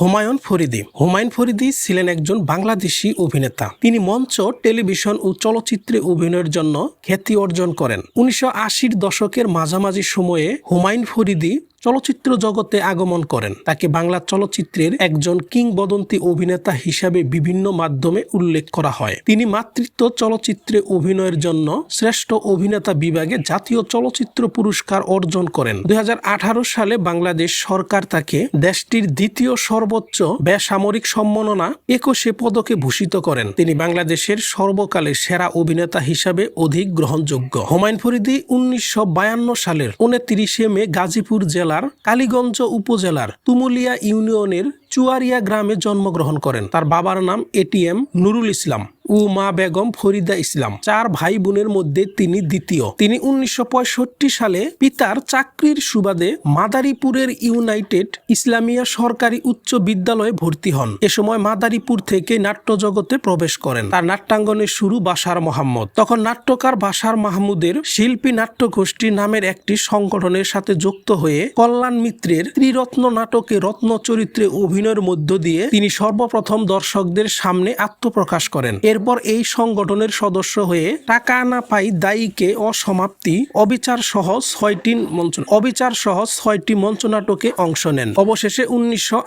হুমায়ুন ফরিদি। হুমায়ুন ফরিদি ছিলেন একজন বাংলাদেশি অভিনেতা। তিনি মঞ্চ, টেলিভিশন ও চলচ্চিত্রে অভিনয়ের জন্য খ্যাতি অর্জন করেন। উনিশশো দশকের মাঝামাঝি সময়ে হুমায়ুন ফরিদি চলচ্চিত্র জগতে আগমন করেন। তাকে বাংলা চলচ্চিত্রের একজন কিংবদন্তি অভিনেতা হিসাবে বিভিন্ন মাধ্যমে উল্লেখ করা হয়। তিনি মাতৃত্ব চলচ্চিত্রে অভিনয়ের জন্য শ্রেষ্ঠ অভিনেতা বিভাগে জাতীয় চলচ্চিত্র পুরস্কার অর্জন করেন। দুই সালে বাংলাদেশ সরকার তাকে দেশটির দ্বিতীয় সর্বোচ্চ বেসামরিক সম্মাননা একুশে পদকে ভূষিত করেন। তিনি বাংলাদেশের সর্বকালের সেরা অভিনেতা হিসাবে অধিক গ্রহণযোগ্য। হুমায়ুন ফরিদি উনিশশো বায়ান্ন সালের উনত্রিশে মে গাজীপুর জেলার কালীগঞ্জ উপজেলার তুমুলিয়া ইউনিয়নের চুয়ারিয়া গ্রামে জন্মগ্রহণ করেন। তার বাবার নাম এটিএম নুরুল ইসলাম। ও মা বেগম ফরিদা ইসলাম, চার ভাই বোনের মধ্যে তিনি দ্বিতীয়। তিনি উনিশশো পঁয়ষট্টি সালে পিতার চাকরির সুবাদে মাদারীপুরের ইউনাইটেড ইসলামিয়া সরকারি উচ্চ বিদ্যালয়ে ভর্তি হন। এ সময় মাদারীপুর থেকে নাট্য জগতে প্রবেশ করেন। তার নাট্যাঙ্গনের শুরু বাসার মোহাম্মদ। তখন নাট্যকার বাসার মাহমুদের শিল্পী নাট্য গোষ্ঠী নামের একটি সংগঠনের সাথে যুক্ত হয়ে কল্যাণ মিত্রের ত্রিরত্ন নাটকে রত্ন চরিত্রে অভিনয়ের মধ্য দিয়ে তিনি সর্বপ্রথম দর্শকদের সামনে আত্মপ্রকাশ করেন। এরপর এই সংগঠনের সদস্য হয়ে টাকা না পাই দায়ীকে অসমাপ্তি অবিচার সহ ছয়টি মঞ্চ অবিচার সহ ছয়টি মঞ্চনাটকে অংশ নেন। অবশেষে উনিশশো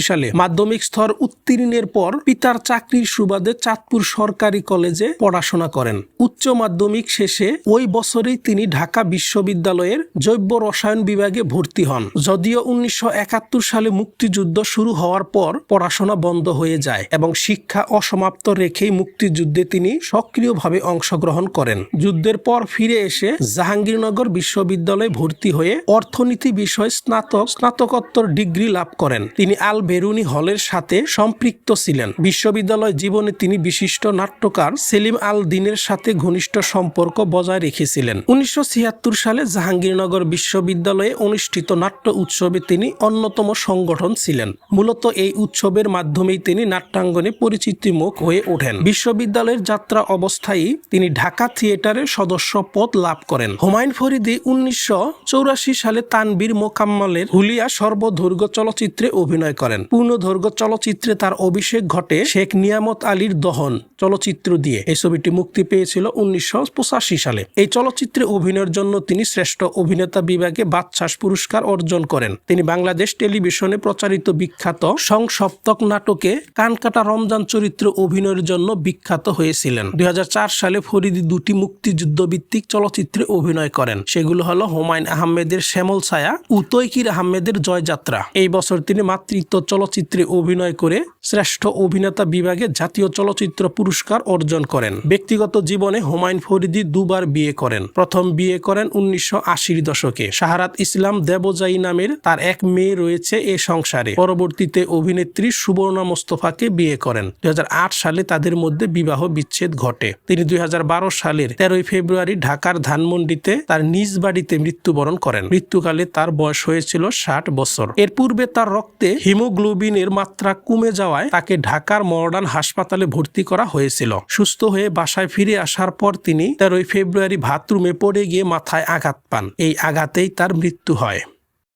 সালে মাধ্যমিক স্তর উত্তীর্ণের পর পিতার চাকরির সুবাদে চাঁদপুর সরকারি কলেজে পড়াশোনা করেন। উচ্চ মাধ্যমিক শেষে ওই বছরেই তিনি ঢাকা বিশ্ববিদ্যালয়ের জৈব রসায়ন বিভাগে ভর্তি হন। যদিও উনিশশো একাত্তর সালে মুক্তিযুদ্ধ শুরু হওয়ার পর পড়াশোনা বন্ধ হয়ে যায় এবং শিক্ষা অসমাপ্ত রেখেই মুক্তিযুদ্ধে তিনি সক্রিয়ভাবে অংশগ্রহণ করেন। যুদ্ধের পর ফিরে এসে জাহাঙ্গীরনগর বিশ্ববিদ্যালয়ে ভর্তি হয়ে অর্থনীতি বিষয় স্নাতক, স্নাতকোত্তর ডিগ্রি লাভ করেন। তিনি আল বেরুনি হলের সাথে সম্পৃক্ত ছিলেন। বিশ্ববিদ্যালয় জীবনে তিনি বিশিষ্ট নাট্যকার সেলিম আল দিনের সাথে ঘনিষ্ঠ সম্পর্ক বজায় রেখেছিলেন। উনিশশো ছিয়াত্তর সালে জাহাঙ্গীরনগর বিশ্ববিদ্যালয়ে অনুষ্ঠিত নাট্য উৎসবে তিনি অন্যতম সংগঠন ছিলেন। মূলত এই উৎসবের মাধ্যমেই তিনি নাট্যাঙ্গনে পরিচিতি মুখ হয়ে ওঠেন। বিশ্ববিদ্যালয়ের যাত্রা অবস্থায় তিনি ঢাকা থিয়েটারের সদস্য পদ লাভ করেন। হুমায়ুন ফরিদি উনিশশো সালে তানবীর মোকাম্মলের হুলিয়া সর্বদৈর্ঘ্য চলচ্চিত্রে অভিনয় করেন। পূর্ণদৈর্ঘ্য চলচ্চিত্রে তার অভিষেক ঘটে শেখ নিয়ামত আলীর দহন চলচ্চিত্র দিয়ে। এই ছবিটি মুক্তি পেয়েছিল উনিশশো পঁচাশি সালে। এই চলচ্চিত্রে অভিনয়ের জন্য তিনি শ্রেষ্ঠ অভিনেতা বিভাগে বাদশাস পুরস্কার অর্জন করেন। তিনি বাংলাদেশ টেলিভিশনে প্রচারিত বিখ্যাত সংসপ্তক নাটকে কানকাটা রমজান চরিত্র অভিনয়ের জন্য বিখ্যাত হয়েছিলেন। দুই হাজার চার সালে ফরিদি দুটি মুক্তিযুদ্ধ ভিত্তিক চলচ্চিত্রে অভিনয় করেন। সেগুলো হলো হুমায়ুন আহমেদের শ্যামল ছায়া ও তৈকির আহমেদের জয়যাত্রা। এই বছর তিনি মাতৃত্ব চলচ্চিত্রে অভিনয় করে শ্রেষ্ঠ অভিনেতা বিভাগে জাতীয় চলচ্চিত্র পুরস্কার অর্জন করেন। ব্যক্তিগত জীবনে হুমায়ুন ফরিদি দুবার বিয়ে করেন। প্রথম বিয়ে করেন উনিশশো আশির দশকে। শাহারাত ইসলাম দেবজাই নামের তার এক মেয়ে রয়েছে এ সংসারে। পরবর্তীতে অভিনেত্রী সুবর্ণা মোস্তফাকে বিয়ে করেন। দুই হাজার আট সালে তাদের মধ্যে বিবাহ বিচ্ছেদ ঘটে। তিনি দুই সালের তেরোই ফেব্রুয়ারি ঢাকার ধানমন্ডিতে তার নিজ বাড়িতে মৃত্যুবরণ করেন। মৃত্যুকালে তার বয়স হয়েছিল ষাট বছর। এর পূর্বে তার রক্তে হিমোগ্লোবিনের মাত্রা কমে যাওয়ায় তাকে ঢাকার মডার্ন হাসপাতালে ভর্তি করা হয়েছিল। সুস্থ হয়ে বাসায় ফিরে আসার পর তিনি তেরোই ফেব্রুয়ারি বাথরুমে পড়ে গিয়ে মাথায় আঘাত পান। এই আঘাতেই তার মৃত্যু হয়।